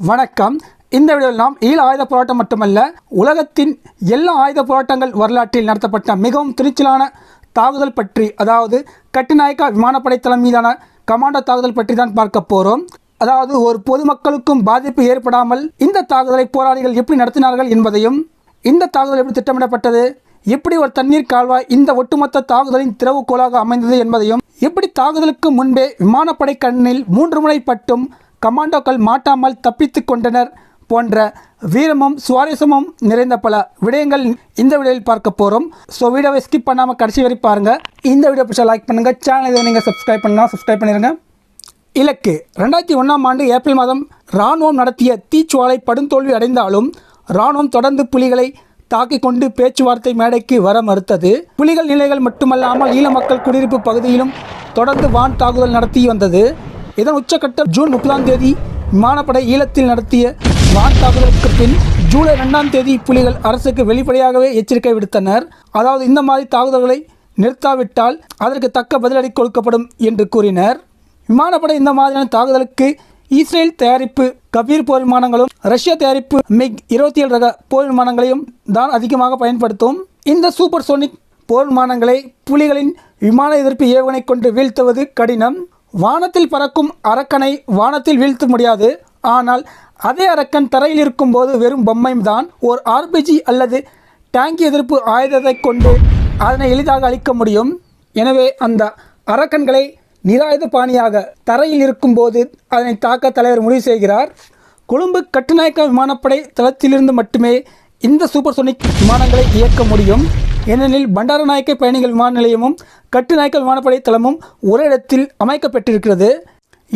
வணக்கம். இந்த வீடியோவில் நாம் ஈழ ஆயுத போராட்டம் மட்டுமல்ல உலகத்தின் எல்லா ஆயுத போராட்டங்கள் வரலாற்றில் நடத்தப்பட்ட மிகவும் துணிச்சலான தாக்குதல் பற்றி அதாவது கட்டுநாயக்கா விமானப்படை தளம் மீதான கமாண்டோ தாக்குதல் பற்றி தான் பார்க்க போகிறோம் அதாவது ஒரு பொதுமக்களுக்கும் பாதிப்பு ஏற்படாமல் இந்த தாக்குதலை போராளிகள் எப்படி நடத்தினார்கள் என்பதையும் இந்த தாக்குதல் எப்படி திட்டமிடப்பட்டது எப்படி ஒரு தண்ணீர் கால்வாய் இந்த ஒட்டுமொத்த தாக்குதலின் திறவுகோலாக அமைந்தது என்பதையும் எப்படி தாக்குதலுக்கு முன்பே விமானப்படை கண்ணில் மூன்று முறை பட்டும் கமாண்டோக்கள் மாட்டாமல் தப்பித்து கொண்டனர் போன்ற வீரமும் சுவாரஸ்யமும் நிறைந்த பல விடயங்கள் இந்த வீடியோவில் பார்க்க போகிறோம் ஸோ வீடியோவை ஸ்கிப் பண்ணாமல் கடைசி வரை பாருங்கள் இந்த வீடியோ பிடிச்சா லைக் பண்ணுங்கள் சேனல் இதை நீங்கள் சப்ஸ்கிரைப் பண்ணால் சப்ஸ்கிரைப் பண்ணிடுங்க இலக்கு. ரெண்டாயிரத்தி ஒன்றாம் ஆண்டு ஏப்ரல் மாதம் இராணுவம் நடத்திய தீச்சுவாலை படுந்தோல்வி அடைந்தாலும் இராணுவம் தொடர்ந்து புலிகளை தாக்கிக் கொண்டு பேச்சுவார்த்தை மேடைக்கு வர மறுத்தது. புலிகள் நிலைகள் மட்டுமல்லாமல் ஈழ மக்கள் குடியிருப்பு பகுதியிலும் தொடர்ந்து வான் தாக்குதல் நடத்தி வந்தது. இதன் உச்சக்கட்டம் ஜூன் முப்பதாம் தேதி விமானப்படை ஈழத்தில் நடத்திய வான் தாக்குதலுக்கு பின் ஜூலை ரெண்டாம் தேதி புலிகள் அரசுக்கு வெளிப்படையாகவே எச்சரிக்கை விடுத்தனர். அதாவது இந்த மாதிரி தாக்குதல்களை நிறுத்தாவிட்டால் அதற்கு தக்க பதிலடி கொடுக்கப்படும் என்று கூறினர். விமானப்படை இந்த மாதிரியான தாக்குதலுக்கு இஸ்ரேல் தயாரிப்பு கபீர் போர் விமானங்களும் ரஷ்ய தயாரிப்பு மிக் இருபத்தி ஏழு ரக போர் விமானங்களையும் தான் அதிகமாக பயன்படுத்தும். இந்த சூப்பர் சோனிக் போர் விமானங்களை புலிகளின் விமான எதிர்ப்பு ஏவுகணை கொண்டு வீழ்த்துவது கடினம். வானத்தில் பறக்கும் அரக்கனை வானத்தில் வீழ்த்த முடியாது. ஆனால் அதே அரக்கன் தரையில் இருக்கும்போது வெறும் பொம்மை தான் ஒரு ஆர்பிஜி அல்லது டேங்கி எதிர்ப்பு ஆயுதத்தை கொண்டு அதனை எளிதாக அழிக்க முடியும். எனவே அந்த அரக்கன்களை நிராயுத பாணியாக தரையில் இருக்கும்போது அதனை தாக்க தலைவர் முடிவு செய்கிறார். கொழும்பு கட்டுநாயக்க விமானப்படை தளத்திலிருந்து மட்டுமே இந்த சூப்பர் சோனிக் விமானங்களை இயக்க முடியும். ஏனெனில் பண்டாரநாயக்க பயணிகள் விமான நிலையமும் கட்டுநாயக்க விமானப்படை தளமும் ஒரே இடத்தில் அமைக்கப்பட்டிருக்கிறது.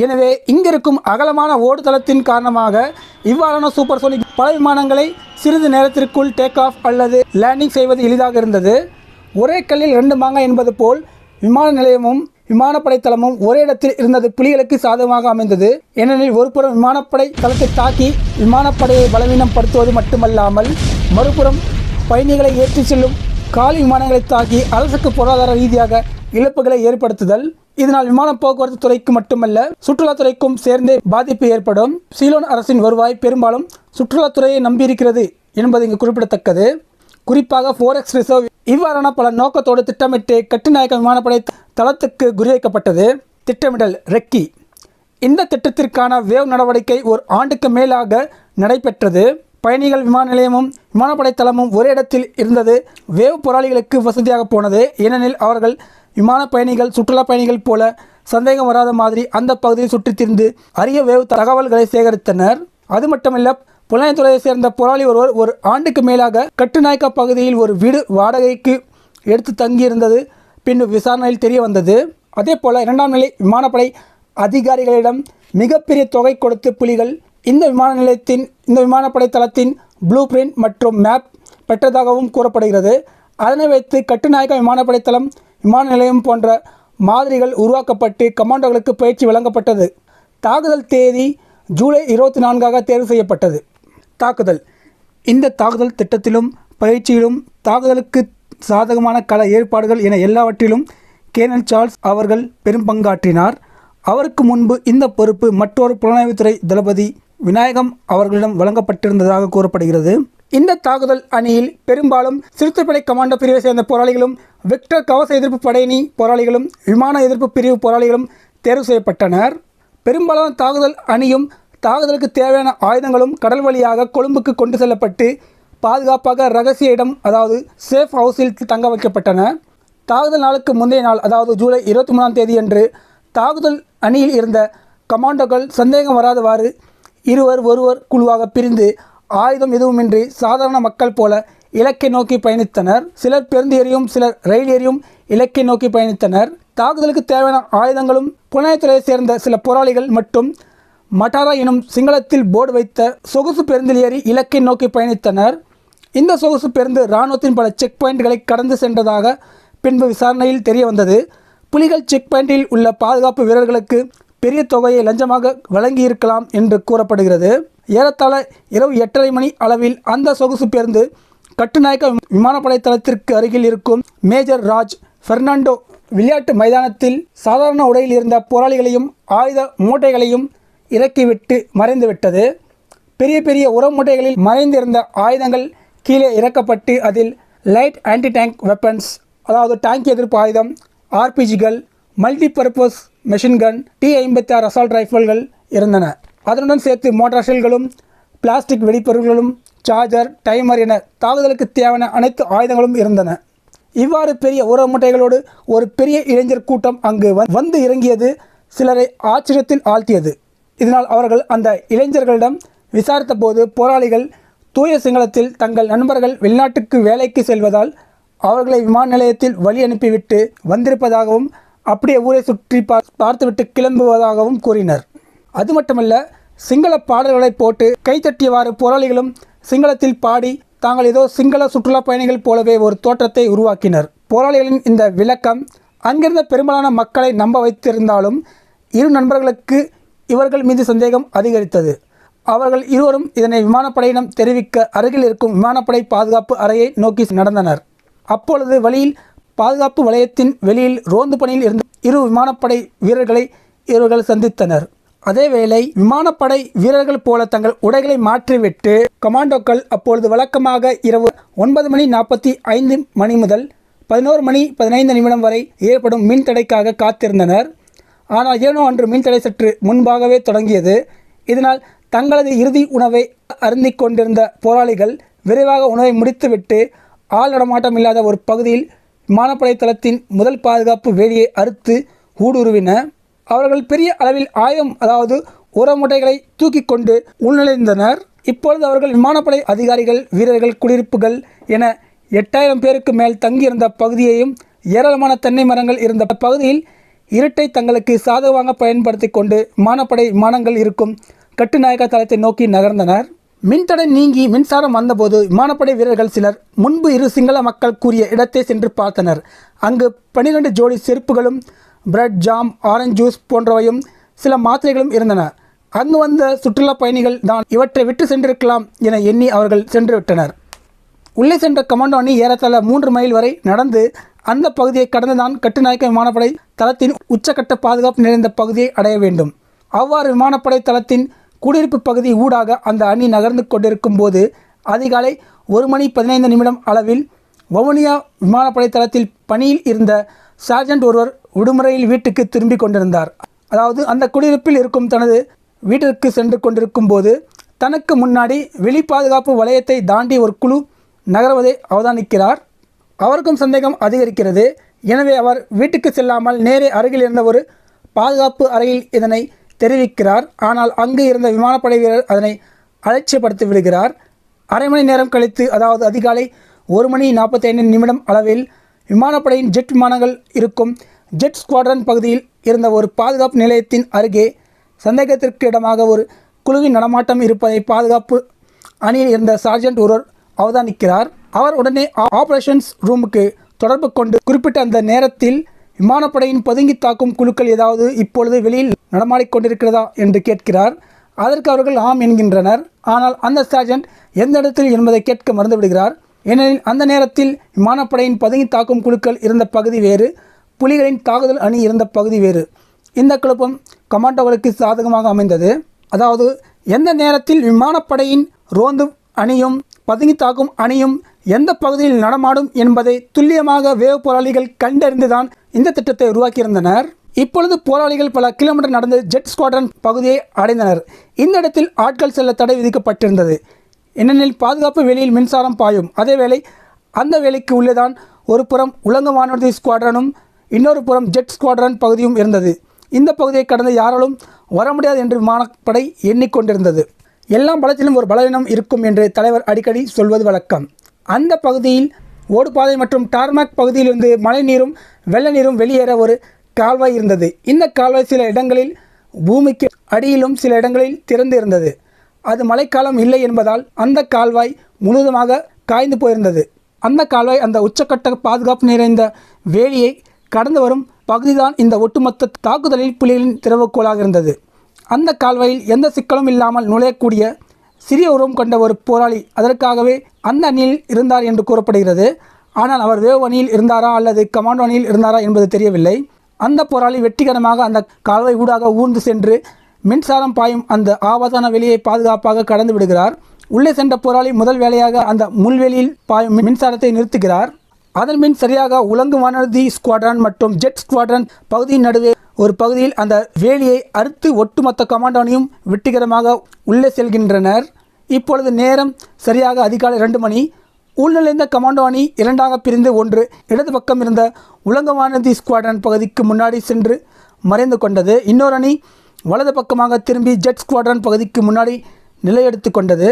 எனவே இங்கிருக்கும் அகலமான ஓடுதளத்தின் காரணமாக இவ்வாறான சூப்பர் சோனிக் பல விமானங்களை சிறிது நேரத்திற்குள் டேக் ஆஃப் அல்லது லேண்டிங் செய்வது எளிதாக இருந்தது. ஒரே கல்லில் ரெண்டு மாங்காய் என்பது போல் விமான நிலையமும் விமானப்படை தளமும் ஒரே இடத்தில் இருந்தது புலிகளுக்கு சாதகமாக அமைந்தது. ஏனெனில் ஒருபுறம் விமானப்படை தளத்தை தாக்கி விமானப்படையை பலவீனப்படுத்துவது மட்டுமல்லாமல் மறுபுறம் பயணிகளை ஏற்றி செல்லும் காலி விமானங்களை தாக்கி அரசுக்கு பொருளாதார ரீதியாக இழப்புகளை ஏற்படுத்துதல். இதனால் விமான போக்குவரத்து துறைக்கு மட்டுமல்ல சுற்றுலாத்துறைக்கும் சேர்ந்தே பாதிப்பு ஏற்படும். சீலோன் அரசின் வருவாய் பெரும்பாலும் சுற்றுலாத்துறையை நம்பியிருக்கிறது என்பது இங்கு குறிப்பிடத்தக்கது. குறிப்பாக ஃபோரெக்ஸ் ரிசர்வ் இவ்வாறான பல நோக்கத்தோடு திட்டமிட்டு கட்டுநாயக்க விமானப்படை தளத்துக்கு குறிவைக்கப்பட்டது. திட்டமிடல் ரெக்கி. இந்த திட்டத்திற்கான வேவ் நடவடிக்கை ஒரு ஆண்டுக்கு மேலாக நடைபெற்றது. பயணிகள் விமான நிலையமும் விமானப்படை தளமும் ஒரே இடத்தில் இருந்தது. வேவ் போராளிகளுக்கு வசதியாக போனது. ஏனெனில் அவர்கள் விமான பயணிகள் சுற்றுலா பயணிகள் போல சந்தேகம் வராத மாதிரி அந்த பகுதியை சுற்றித் திரிந்து அரிய வேவ் தகவல்களை சேகரித்தனர். அது மட்டுமல்ல புலனாய்த்துறையை சேர்ந்த போராளி ஒருவர் ஒரு ஆண்டுக்கு மேலாக கட்டுநாயக்கா பகுதியில் ஒரு வீடு வாடகைக்கு எடுத்து தங்கியிருந்தது. பின்பு விசாரணையில் தெரிய வந்தது. அதே போல இரண்டாம் நிலை விமானப்படை அதிகாரிகளிடம் மிகப்பெரிய தொகை கொடுத்து புலிகள் இந்த விமான நிலையத்தின் இந்த விமானப்படை தளத்தின் ப்ளூ பிரிண்ட் மற்றும் மேப் பெற்றதாகவும் கூறப்படுகிறது. அதனை வைத்து கட்டுநாயக்க விமானப்படை தளம் விமான நிலையம் போன்ற மாதிரிகள் உருவாக்கப்பட்டு கமாண்டோர்களுக்கு பயிற்சி வழங்கப்பட்டது. தாக்குதல் தேதி ஜூலை இருபத்தி நான்காக தேர்வு செய்யப்பட்டது. தாக்குதல். இந்த தாக்குதல் திட்டத்திலும் பயிற்சியிலும் தாக்குதலுக்கு சாதகமான கள ஏற்பாடுகள் என எல்லாவற்றிலும் கேனல் சார்ல்ஸ் அவர்கள் பெரும் பங்காற்றினார். அவருக்கு முன்பு இந்த பொறுப்பு மற்றொரு புலனாய்வுத்துறை தளபதி விநாயகம் அவர்களிடம் வழங்கப்பட்டிருந்ததாக கூறப்படுகிறது. இந்த தாக்குதல் அணியில் பெரும்பாலும் சிறுத்தைப்படை கமாண்டோ பிரிவை சேர்ந்த போராளிகளும் விக்டர் கவச எதிர்ப்பு படையணி போராளிகளும் விமான எதிர்ப்பு பிரிவு போராளிகளும் தேர்வு செய்யப்பட்டனர். பெரும்பாலான தாக்குதல் அணியும் தாக்குதலுக்கு தேவையான ஆயுதங்களும் கடல் வழியாக கொழும்புக்கு கொண்டு செல்லப்பட்டு பாதுகாப்பாக ரகசிய இடம் அதாவது சேஃப் ஹவுஸில் தங்க வைக்கப்பட்டன. தாக்குதல் நாளுக்கு முந்தைய நாள் அதாவது ஜூலை இருபத்தி மூணாம் தேதியன்று தாக்குதல் அணியில் இருந்த கமாண்டோக்கள் சந்தேகம் வராதவாறு இருவர் ஒருவர் குழுவாக பிரிந்து ஆயுதம் எதுவுமின்றி சாதாரண மக்கள் போல இலக்கை நோக்கி பயணித்தனர். சிலர் பேருந்து ஏறியும் சிலர் ரயில் ஏறியும் இலக்கை நோக்கி பயணித்தனர். தாக்குதலுக்கு தேவையான ஆயுதங்களும் புலனாய்த்துறையை சேர்ந்த சில போராளிகள் மற்றும் மட்டாரா எனும் சிங்களத்தில் போர்டு வைத்த சொகுசு பேருந்தில் ஏறி இலக்கை நோக்கி பயணித்தனர். இந்த சொகுசு பேருந்து இராணுவத்தின் பல செக் பாயிண்ட்களை கடந்து சென்றதாக பின்பு விசாரணையில் தெரிய வந்தது புலிகள் செக் பாயிண்டில் உள்ள பாதுகாப்பு வீரர்களுக்கு பெரிய தொகையை லஞ்சமாக வழங்கியிருக்கலாம் என்று கூறப்படுகிறது. ஏறத்தாழ இரவு எட்டரை மணி அளவில் அந்த சொகுசு பேருந்து கட்டுநாயக்க விமானப்படை தளத்திற்கு அருகில் இருக்கும் மேஜர் ராஜ் பெர்னாண்டோ விளையாட்டு மைதானத்தில் சாதாரண உடையில் இருந்த போராளிகளையும் ஆயுத மூட்டைகளையும் இறக்கிவிட்டு மறைந்துவிட்டது. பெரிய பெரிய உரமுட்டைகளில் மறைந்திருந்த ஆயுதங்கள் கீழே இறக்கப்பட்டு அதில் லைட் ஆன்டி டேங்க் வெப்பன்ஸ் அதாவது டேங்க் எதிர்ப்பு ஆயுதம் ஆர்பிஜிகள் மல்டிபர்பஸ் மெஷின் கன் டி ஐம்பத்தி ஆறு அசால்ட் ரைஃபிள்கள் இருந்தன. அதனுடன் சேர்த்து மோட்டார் ஷெல்களும் பிளாஸ்டிக் வெடிப்பொருள்களும் சார்ஜர் டைமர் என தாக்குதலுக்கு தேவையான அனைத்து ஆயுதங்களும் இருந்தன. இவ்வாறு பெரிய உர மூட்டைகளோடு ஒரு பெரிய இளைஞர் கூட்டம் அங்கு வந்து இறங்கியது சிலரை ஆச்சரியத்தில் ஆழ்த்தியது. இதனால் அவர்கள் அந்த இளைஞர்களிடம் விசாரித்த போது போராளிகள் தூய சிங்களத்தில் தங்கள் நண்பர்கள் வெளிநாட்டுக்கு வேலைக்கு செல்வதால் அவர்களை விமான நிலையத்தில் வழி அனுப்பிவிட்டு வந்திருப்பதாகவும் அப்படியே ஊரை சுற்றி பார்- பார்த்துவிட்டு கிளம்புவதாகவும் கூறினர். அது மட்டுமல்ல சிங்கள பாடல்களை போட்டு கைத்தட்டியவாறு போராளிகளும் சிங்களத்தில் பாடி தாங்கள் ஏதோ சிங்கள சுற்றுலா பயணிகள் போலவே ஒரு தோற்றத்தை உருவாக்கினர். போராளிகளின் இந்த விளக்கம் அங்கிருந்த பெரும்பாலான மக்களை நம்ப வைத்திருந்தாலும் இரு நண்பர்களுக்கு இவர்கள் மீது சந்தேகம் அதிகரித்தது. அவர்கள் இருவரும் இதனை விமானப்படையிடம் தெரிவிக்க அருகில் இருக்கும் விமானப்படை பாதுகாப்பு அறையை நோக்கி நடந்தனர். அப்பொழுது வழியில் பாதுகாப்பு வலயத்தின் வெளியில் ரோந்து பணியில் இருந்த இரு விமானப்படை வீரர்களை இவர்கள் சந்தித்தனர். அதேவேளை விமானப்படை வீரர்கள் போல தங்கள் உடைகளை மாற்றிவிட்டு கமாண்டோக்கள் அப்பொழுது வழக்கமாக இரவு ஒன்பது மணி நாற்பத்தி ஐந்து மணி முதல் பதினோரு மணி பதினைந்து நிமிடம் வரை ஏற்படும் மின் தடைக்காக காத்திருந்தனர். ஆனால் ஏனோ அன்று மின்தடை சற்று முன்பாகவே தொடங்கியது. இதனால் தங்களது இறுதி உணவை அருந்திக் கொண்டிருந்த போராளிகள் விரைவாக உணவை முடித்துவிட்டு ஆள் நடமாட்டம் இல்லாத ஒரு பகுதியில் விமானப்படை தளத்தின் முதல் பாதுகாப்பு வேலியை அறுத்து ஊடுருவின. அவர்கள் பெரிய அளவில் ஆயுதம் அதாவது உரமுட்டைகளை தூக்கி கொண்டு உள்நுழைந்தனர். இப்பொழுது அவர்கள் விமானப்படை அதிகாரிகள் வீரர்கள் குடியிருப்புகள் என எட்டாயிரம் பேருக்கு மேல் தங்கியிருந்த பகுதியையும் ஏராளமான தென்னை மரங்கள் இருந்த பகுதியில் இருட்டை தங்களுக்கு சாதகமாக பயன்படுத்தி கொண்டு விமானப்படை விமானங்கள் இருக்கும் கட்டுநாயக்க தளத்தை நோக்கி நகர்ந்தனர். மின்தடை நீங்கி மின்சாரம் வந்தபோது விமானப்படை வீரர்கள் சிலர் முன்பு இரு சிங்கள மக்கள் கூறிய இடத்தை சென்று பார்த்தனர். அங்கு பனிரெண்டு ஜோடி செருப்புகளும் பிரெட் ஜாம் ஆரஞ்சு ஜூஸ் போன்றவையும் சில மாத்திரைகளும் இருந்தன. அங்கு வந்த சுற்றுலா பயணிகள் தான் இவற்றை விட்டு சென்றிருக்கலாம் என எண்ணி அவர்கள் சென்று விட்டனர். உள்ளே சென்ற கமாண்டோ அணி ஏறத்தாழ மூன்று மைல் வரை நடந்து அந்த பகுதியை கடந்துதான் கட்டுநாயக்க விமானப்படை தளத்தின் உச்சக்கட்ட பாதுகாப்பு நிறைந்த பகுதியை அடைய வேண்டும். அவ்வாறு விமானப்படை தளத்தின் குடியிருப்பு பகுதி ஊடாக அந்த அணி நகர்ந்து கொண்டிருக்கும் போது அதிகாலை ஒரு மணி பதினைந்து நிமிடம் அளவில் வவுனியா விமானப்படை தளத்தில் பணியில் இருந்த சார்ஜென்ட் ஒருவர் விடுமுறையில் வீட்டுக்கு திரும்பிக் கொண்டிருந்தார். அதாவது அந்த குடியிருப்பில் இருக்கும் தனது வீட்டிற்கு சென்று கொண்டிருக்கும் போது தனக்கு முன்னாடி வெளி பாதுகாப்பு வளையத்தை தாண்டி ஒரு குழு நகர்வதை அவதானிக்கிறார். அவருக்கும் சந்தேகம் அதிகரிக்கிறது. எனவே அவர் வீட்டுக்கு செல்லாமல் நேரே அருகில் இருந்த ஒரு பாதுகாப்பு அறையில் இதனை தெரிவிக்கிறார். ஆனால் அங்கு இருந்த விமானப்படை வீரர் அதனை அலட்சியப்படுத்தி விடுகிறார். அரை மணி நேரம் கழித்து அதாவது அதிகாலை ஒரு மணி நாற்பத்தைந்து நிமிடம் அளவில் விமானப்படையின் ஜெட் விமானங்கள் இருக்கும் ஜெட் ஸ்குவாட்ரன் பகுதியில் இருந்த ஒரு பாதுகாப்பு நிலையத்தின் அருகே சந்தேகத்திற்கு இடமாக ஒரு குழுவின் நடமாட்டம் இருப்பதை பாதுகாப்பு அணியில் இருந்த சார்ஜென்ட் ஒருவர் அவதானிக்கிறார். அவர் உடனே ஆ- ஆபரேஷன்ஸ் ரூமுக்கு தொடர்பு கொண்டு குறிப்பிட்ட அந்த நேரத்தில் விமானப்படையின் பதுங்கி தாக்கும் குழுக்கள் ஏதாவது இப்பொழுது வெளியில் நடமாடிக்கொண்டிருக்கிறதா என்று கேட்கிறார். அதற்கு அவர்கள் ஆம் என்கின்றனர். ஆனால் அந்த சார்ஜென்ட் எந்த இடத்தில் என்பதை கேட்க மறந்துவிடுகிறார். ஏனெனில் அந்த நேரத்தில் விமானப்படையின் பதுங்கி தாக்கும் குழுக்கள் இருந்த பகுதி வேறு புலிகளின் தாக்குதல் அணி இருந்த பகுதி வேறு. இந்த குழப்பம் கமாண்டோகளுக்கு சாதகமாக அமைந்தது. அதாவது எந்த நேரத்தில் விமானப்படையின் ரோந்து அணியும் பதுங்கி தாக்கும் அணியும் எந்த பகுதியில் நடமாடும் என்பதை துல்லியமாக வேவ போராளிகள் கண்டறிந்துதான் இந்த திட்டத்தை உருவாக்கியிருந்தனர். இப்பொழுது போராளிகள் பல கிலோமீட்டர் நடந்து ஜெட் ஸ்குவாட்ரன் பகுதியை அடைந்தனர். இந்த இடத்தில் ஆட்கள் செல்ல தடை விதிக்கப்பட்டிருந்தது. ஏனெனில் பாதுகாப்பு வெளியில் மின்சாரம் பாயும். அதேவேளை அந்த வேலைக்கு உள்ளேதான் ஒரு புறம் உலக வானூர்தி ஸ்குவாட்ரனும் இன்னொரு புறம் ஜெட் ஸ்குவாட்ரன் பகுதியும் இருந்தது. இந்த பகுதியை கடந்து யாராலும் வர முடியாது என்று விமானப்படை எண்ணிக்கொண்டிருந்தது. எல்லா பலத்திலும் ஒரு பலவீனம் இருக்கும் என்று தலைவர் அடிக்கடி சொல்வது வழக்கம். அந்த பகுதியில் ஓடுபாதை மற்றும் டார்மாக் பகுதியிலிருந்து மழை நீரும் வெள்ள நீரும் வெளியேற ஒரு கால்வாய் இருந்தது. இந்த கால்வாய் சில இடங்களில் பூமிக்கு அடியிலும் சில இடங்களில் திறந்து இருந்தது அது மழைக்காலம் இல்லை என்பதால் அந்த கால்வாய் முழுவதுமாக காய்ந்து போயிருந்தது. அந்த கால்வாய் அந்த உச்சக்கட்ட பாதுகாப்பு நிறைந்த வேலியை கடந்து வரும் பகுதிதான் இந்த ஒட்டுமொத்த தாக்குதலில் புலிகளின் திறவுகோலாக இருந்தது. அந்த கால்வாயில் எந்த சிக்கலும் இல்லாமல் நுழையக்கூடிய சிறிய உருவம் கொண்ட ஒரு போராளி அதற்காகவே அந்த அணியில் இருந்தார் என்று கூறப்படுகிறது. ஆனால் அவர் வேவ் அணியில் இருந்தாரா அல்லது கமாண்டோ அணியில் இருந்தாரா என்பது தெரியவில்லை. அந்த போராளி வெற்றிகரமாக அந்த கால்வாய் ஊடாக ஊர்ந்து சென்று மின்சாரம் பாயும் அந்த ஆபத்தான வெளியை பாதுகாப்பாக கடந்து விடுகிறார். உள்ளே சென்ற போராளி முதல் வேலையாக அந்த முள்வெளியில் பாயும் மின்சாரத்தை நிறுத்துகிறார். அதன் பின் சரியாக உலங்கு வானூர்தி ஸ்குவாட்ரன் மற்றும் ஜெட் ஸ்குவாட்ரன் பகுதியின் நடுவே ஒரு பகுதியில் அந்த வேலியை அறுத்து ஒட்டுமொத்த கமாண்டோனையும் வெற்றிகரமாக உள்ளே செல்கின்றனர். இப்பொழுது நேரம் சரியாக அதிகாலை ரெண்டு மணி. உள்நிலைந்த கமாண்டோ அணி இரண்டாக பிரிந்து ஒன்று. இடது பக்கம் இருந்த உலங்க ஸ்குவாட்ரன் பகுதிக்கு முன்னாடி சென்று மறைந்து கொண்டது. இன்னொரு அணி வலது பக்கமாக திரும்பி ஜெட் ஸ்குவாட்ரன் பகுதிக்கு முன்னாடி நிலையெடுத்து கொண்டது.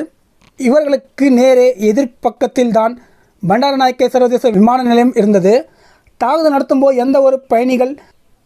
இவர்களுக்கு நேரே எதிர்ப்பக்கத்தில்தான் பண்டாரநாயக்கே சர்வதேச விமான நிலையம் இருந்தது. தாக்குதல் நடத்தும்போது எந்த ஒரு பயணிகள்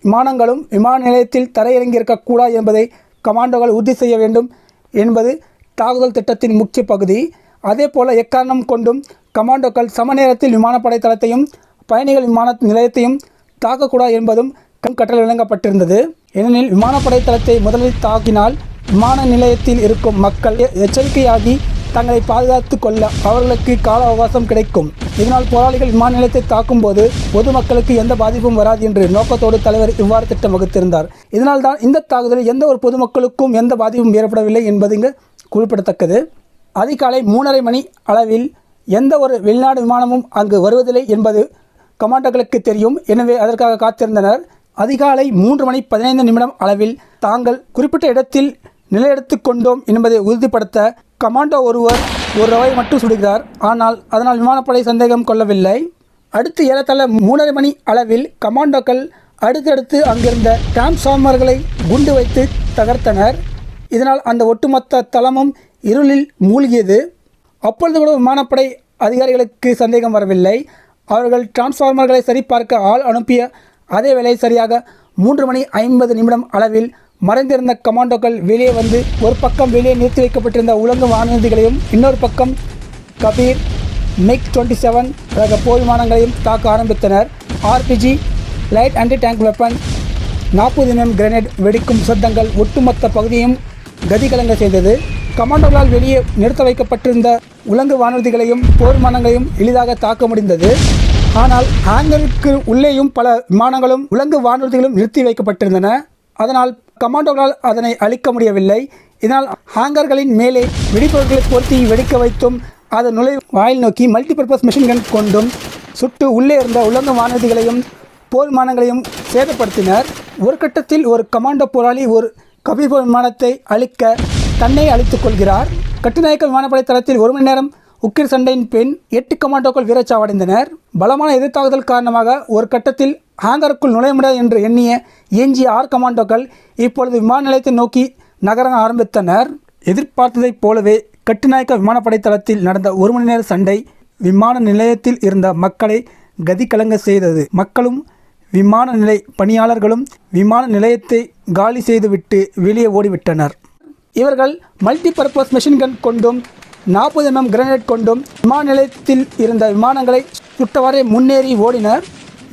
விமானங்களும் விமான நிலையத்தில் தரையிறங்கியிருக்கக்கூடாது என்பதை கமாண்டோகள் உறுதி செய்ய வேண்டும் என்பது தாக்குதல் திட்டத்தின் முக்கிய பகுதி. அதே போல எக்காரணம் கொண்டும் கமாண்டோக்கள் சம நேரத்தில் விமானப்படை தளத்தையும் பயணிகள் விமான நிலையத்தையும் தாக்கக்கூடாது என்பதும் கட்டளை வழங்கப்பட்டிருந்தது. ஏனெனில் விமானப்படை தளத்தை முதலில் தாக்கினால் விமான நிலையத்தில் இருக்கும் மக்கள் எச்சரிக்கையாகி தங்களை பாதுகாத்து கொள்ள அவர்களுக்கு கால அவகாசம் கிடைக்கும். இதனால் போராளிகள் விமான நிலையத்தை தாக்கும்போது பொதுமக்களுக்கு எந்த பாதிப்பும் வராது என்று நோக்கத்தோடு தலைவர் இவ்வாறு திட்டம் வகுத்திருந்தார் இதனால் தான் இந்த தாக்குதலில் எந்த ஒரு பொதுமக்களுக்கும் எந்த பாதிப்பும் ஏற்படவில்லை என்பது இங்கு குறிப்பிடத்தக்கது. அதிகாலை மூணரை மணி அளவில் எந்த ஒரு வெளிநாடு விமானமும் அங்கு வருவதில்லை என்பது கமாண்டோக்களுக்கு தெரியும். எனவே அதற்காக காத்திருந்தனர். அதிகாலை மூன்று மணி பதினைந்து நிமிடம் அளவில் தாங்கள் குறிப்பிட்ட இடத்தில் நிலையெடுத்து கொண்டோம் என்பதை உறுதிப்படுத்த கமாண்டோ ஒருவர் ஒரு ரவை மட்டும் சுடுகிறார். ஆனால் அதனால் விமானப்படை சந்தேகம் கொள்ளவில்லை. அடுத்து ஏறத்தாழ மூணரை மணி அளவில் கமாண்டோக்கள் அடுத்தடுத்து அங்கிருந்த டிரான்ஸ்ஃபார்மர்களை குண்டு வைத்து தகர்த்தனர். இதனால் அந்த ஒட்டுமொத்த தளமும் இருளில் மூழ்கியது. அப்பொழுது கூட விமானப்படை அதிகாரிகளுக்கு சந்தேகம் வரவில்லை. அவர்கள் டிரான்ஸ்ஃபார்மர்களை சரிபார்க்க ஆள் அனுப்பிய அதே வேளை சரியாக மூன்று மணி ஐம்பது நிமிடம் அளவில் மறைந்திருந்த கமாண்டோக்கள் வெளியே வந்து ஒரு பக்கம் வெளியே நிறுத்தி வைக்கப்பட்டிருந்த உலங்கு வானூர்திகளையும் இன்னொரு பக்கம் கபீர் மிக் டுவெண்ட்டி செவன் ரக போர் விமானங்களையும் தாக்க ஆரம்பித்தனர். RPG light anti tank weapon நாற்பது எம்எம் கிரனேட் வெடிக்கும் சத்தங்கள் ஒட்டுமொத்த கதி கலங்க செய்தது. கமாண்டோகளால் வெளியே நிறுத்த வைக்கப்பட்டிருந்த உலங்கு வானூர்திகளையும் போர் விமானங்களையும் எளிதாக தாக்க முடிந்தது. ஆனால் ஹேங்கருக்கு உள்ளேயும் பல விமானங்களும் உலங்கு வானூர்திகளும் நிறுத்தி வைக்கப்பட்டிருந்தன. அதனால் கமாண்டோகளால் அதனை அழிக்க முடியவில்லை. இதனால் ஹேங்கர்களின் மேலே வெடிப்பொருட்களை பொருத்தி வெடிக்க வைத்தும் அதன் நுழை வாயில் நோக்கி மல்டிபர்பஸ் மிஷின் கொண்டும் சுட்டு உள்ளே இருந்த உலங்க வானூர்திகளையும் போர் விமானங்களையும் சேதப்படுத்தினர். ஒரு கட்டத்தில் ஒரு கமாண்டோ போராளி ஒரு கபீப விமானத்தை அழிக்க தன்னை அழித்துக் கொள்கிறார். கட்டுநாயக்க விமானப்படை தளத்தில் ஒரு மணி நேரம் உக்கிர் சண்டையின் பின் எட்டு கமாண்டோக்கள் வீரச்சாவடைந்தனர். பலமான எதிர்த்தாக்குதல் காரணமாக ஒரு கட்டத்தில் ஹேங்கருக்குள் நுழைய முடியாது என்று எண்ணிய எஞ்சிய ஆறு கமாண்டோக்கள் இப்பொழுது விமான நிலையத்தை நோக்கி நகர ஆரம்பித்தனர். எதிர்பார்த்ததைப் போலவே கட்டுநாயக்க விமானப்படை தளத்தில் நடந்த ஒரு மணி நேர சண்டை விமான நிலையத்தில் இருந்த மக்களை கதி கலங்க செய்தது. மக்களும் விமான நிலை பணியாளர்களும் விமான நிலையத்தை காலி செய்துவிட்டு வெளியே ஓடிவிட்டனர். இவர்கள் மல்டிபர்பஸ் பர்பஸ் கன் கொண்டும் நாற்பது mm எம்எம் கிரனேட் கொண்டும் விமான நிலையத்தில் இருந்த விமானங்களை சுட்டவாறே முன்னேறி ஓடினர்.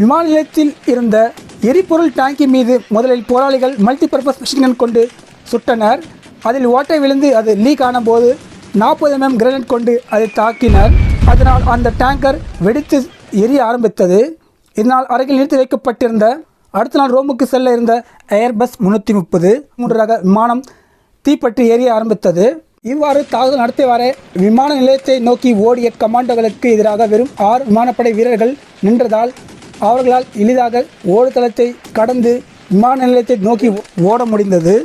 விமான நிலையத்தில் இருந்த எரிபொருள் டேங்கி மீது முதலில் போராளிகள் மல்டிபர்பஸ் பர்பஸ் கன் கொண்டு சுட்டனர். அதில் ஓட்டை விழுந்து அது லீக் ஆன போது நாற்பது mm எம்எம் கிரனேட் கொண்டு அதை தாக்கினர். அதனால் அந்த டேங்கர் வெடித்து எரிய ஆரம்பித்தது. இதனால் அருகில் நிறுத்தி வைக்கப்பட்டிருந்த அடுத்த நாள் ரோமுக்கு செல்ல இருந்த ஏர்பஸ் முன்னூற்றி முப்பது மூன்று ரக விமானம் தீப்பற்றி எரிய ஆரம்பித்தது. இவ்வாறு தாக்குதல் நடத்தியவாறே விமான நிலையத்தை நோக்கி ஓடிய கமாண்டோகளுக்கு எதிராக வெறும் ஆறு விமானப்படை வீரர்கள் நின்றதால் அவர்களால் எளிதாக ஓடுதளத்தை கடந்து விமான நிலையத்தை நோக்கி ஓட முடிந்தது.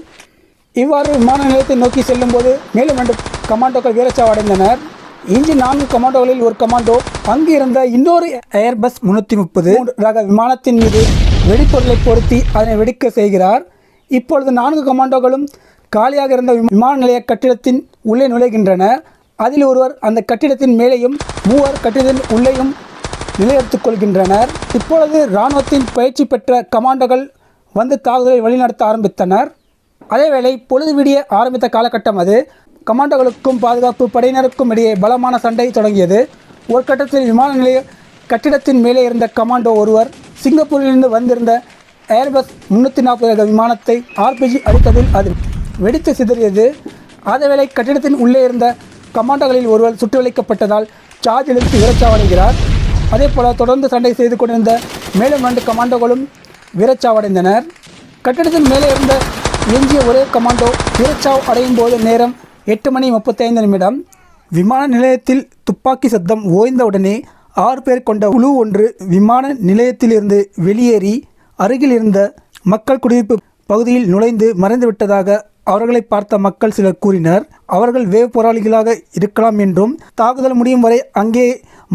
இவ்வாறு விமான நிலையத்தை நோக்கி செல்லும்போது மேலும் ரெண்டு கமாண்டோக்கள் வீரச்சாவடைந்தனர். இஞ்சி நான்கு கமாண்டோகளில் ஒரு கமாண்டோ அங்கு இருந்த இன்னொரு ஏர்பஸ் முன்னூற்றி முப்பது ரக விமானத்தின் மீது வெடிப்பொருளை பொருத்தி அதனை வெடிக்க செய்கிறார். இப்பொழுது நான்கு கமாண்டோகளும் காலியாக இருந்த விமான நிலைய கட்டிடத்தின் உள்ளே நுழைகின்றனர் அதில் ஒருவர் அந்த கட்டிடத்தின் மேலேயும் மூவர் கட்டிடத்தின் உள்ளேயும் நிலையெடுத்துக் கொள்கின்றனர். இப்பொழுது இராணுவத்தின் பயிற்சி பெற்ற கமாண்டோகள் வந்து தாக்குதலை வழிநடத்த ஆரம்பித்தனர். அதேவேளை பொழுது விடிய ஆரம்பித்த காலகட்டம் அது. கமாண்டோகளுக்கும் பாதுகாப்பு படையினருக்கும் இடையே பலமான சண்டை தொடங்கியது. ஒரு கட்டத்தில் விமான நிலைய கட்டிடத்தின் மேலே இருந்த கமாண்டோ ஒருவர் சிங்கப்பூரிலிருந்து வந்திருந்த ஏர்பஸ் முன்னூற்றி நாற்பது விமானத்தை ஆர்பிஜி அடித்ததில் அது வெடித்து சிதறியது. அதேவேளை கட்டிடத்தின் உள்ளே இருந்த கமாண்டோகளில் ஒருவர் சுட்டுவளைக்கப்பட்டதால் சார்ஜ் எடுத்து விரச்சாவடைகிறார் அதே போல தொடர்ந்து சண்டை செய்து கொண்டிருந்த மேலும் ரெண்டு கமாண்டோகளும் விரச்சாவடைந்தனர். கட்டிடத்தின் மேலே இருந்த எஞ்சிய ஒரே கமாண்டோ விரச்சாவ் அடையும் போது நேரம் எட்டு மணி முப்பத்தைந்து நிமிடம். விமான நிலையத்தில் துப்பாக்கி சத்தம் ஓய்ந்தவுடனே ஆறு பேர் கொண்ட குழு ஒன்று விமான நிலையத்திலிருந்து வெளியேறி அருகில் இருந்த மக்கள் குடியிருப்பு பகுதியில் நுழைந்து மறைந்துவிட்டதாக அவர்களை பார்த்த மக்கள் சிலர் கூறினர். அவர்கள் வேவ போராளிகளாக இருக்கலாம் என்றும் தாக்குதல் முடியும் வரை அங்கே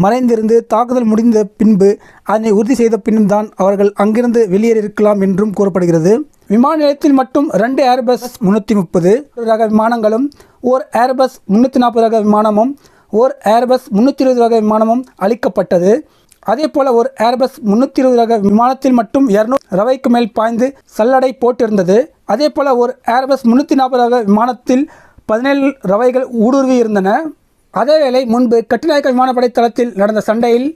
மறைந்திருந்து தாக்குதல் முடிந்த பின்பு அதனை உறுதி செய்த பின்னும் தான் அவர்கள் அங்கிருந்து வெளியேறியிருக்கலாம் என்றும் கூறப்படுகிறது. விமான நிலையத்தில் மட்டும் ரெண்டு ஏர்பஸ் முன்னூற்றி முப்பது ரக விமானங்களும் ஓர் ஏர்பஸ் முன்னூற்றி நாற்பது ரக விமானமும் ஓர் ஏர்பஸ் முன்னூற்றி இருபது ரக விமானமும் அளிக்கப்பட்டது. அதே போல் ஒரு ஏர்பஸ் முன்னூற்றி இருபது ரக விமானத்தில் மட்டும் இரநூறு ரவைக்கு மேல் பாய்ந்து சல்லடை போட்டிருந்தது. அதே போல் ஒரு ஏர்பஸ் முன்னூற்றி நாற்பது ரக விமானத்தில் பதினேழு ரவைகள் ஊடுருவி இருந்தன அதேவேளை முன்பு கட்டுநாயக்க விமானப்படை தளத்தில் நடந்த சண்டையில்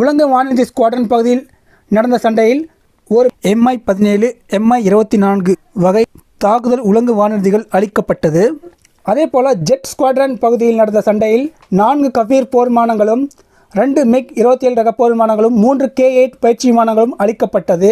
உலங்க வானூர்தி ஸ்குவாட்ரன் பகுதியில் நடந்த சண்டையில் ஒரு எம்ஐ பதினேழு எம்ஐ இருபத்தி நான்கு வகை தாக்குதல் உலங்கு வானூர்திகள் அளிக்கப்பட்டது. அதே போல் ஜெட் ஸ்குவாட்ரன் பகுதியில் நடந்த சண்டையில் நான்கு கபீர் போர் விமானங்களும் ரெண்டு மிக் இருபத்தி ஏழு ரக போர் விமானங்களும் மூன்று கே எயிட் பயிற்சி விமானங்களும் அளிக்கப்பட்டது.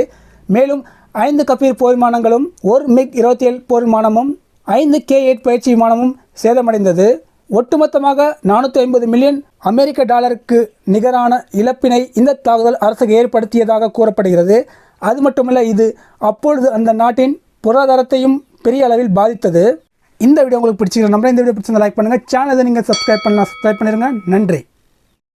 மேலும் ஐந்து கபீர் போர் விமானங்களும் ஒரு மிக் இருபத்தி ஏழு போர் விமானமும் ஐந்து கே எயிட் பயிற்சி விமானமும் சேதமடைந்தது. ஒட்டுமொத்தமாக நானூற்றி ஐம்பது மில்லியன் அமெரிக்க டாலருக்கு நிகரான இழப்பினை இந்த தாக்குதல் அரசுக்கு ஏற்படுத்தியதாக கூறப்படுகிறது. அது மட்டுமல்ல இது அப்பொழுது அந்த நாட்டின் பொருளாதாரத்தையும் பெரிய அளவில் பாதித்தது. இந்த வீடியோ உங்களுக்கு பிடிச்சிருக்க நம்ம இந்த வீடியோ பிடிச்சிருந்தா லைக் பண்ணுங்கள் சேனலை நீங்கள் சப்ஸ்கிரைப் பண்ணலாம். சப்ஸ்கிரைப் பண்ணிடுங்க நன்றி.